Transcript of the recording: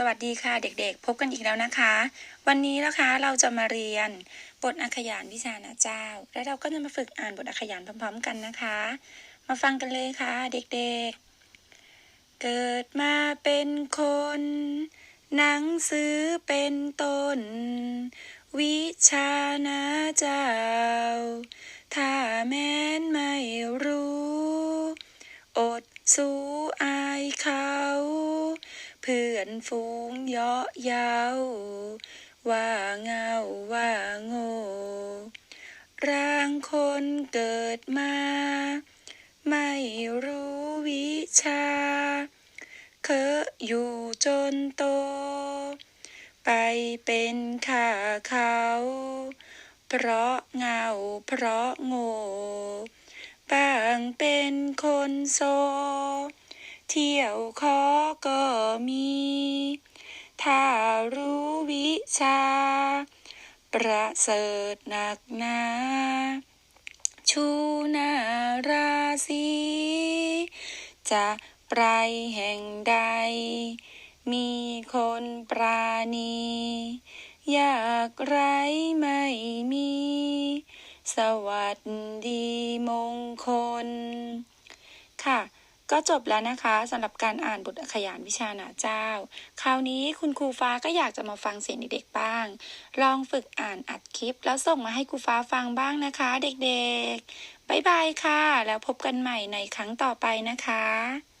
สวัสดีค่ะเด็กๆ พบกันอีกแล้วนะคะ วันนี้นะคะเราจะมาเรียนบทอักขยานวิชานเจ้า และเราก็จะมาฝึกอ่านบทอักขยานพร้อมๆกันนะคะ มาฟังกันเลยค่ะเด็กๆ เกิดมาเป็นคน หนังสือเป็นต้น วิชานเจ้า ถ้าแม้นไม่รู้ อดสู้อายเขา เพื่อนฝูงเยาะเย้าว่าเงาว่าโง่ร่างคนเกิดมา ไม่รู้วิชา เคอะอยู่จนโต ไปเป็นข้าเขา เพราะเงาเพราะโง่บางเป็นคนโซ เที่ยวขอก็ มี ถ้ารู้วิชา ประเสริฐหนักหนาชูนาราศีจะไปแห่งใด มีคนปราณี อยากไรไม่มี สวัสดีมงคล ค่ะ ก็จบแล้วนะคะสำหรับการอ่านบทขยานวิชาหนาเจ้า คราวนี้คุณครูฟ้าก็อยากจะมาฟังเสียงเด็กๆบ้าง ลองฝึกอ่านอัดคลิป แล้วส่งมาให้ครูฟ้าฟังบ้างนะคะ เด็กๆ บ๊ายบายค่ะ แล้วพบกันใหม่ในครั้งต่อไปนะคะ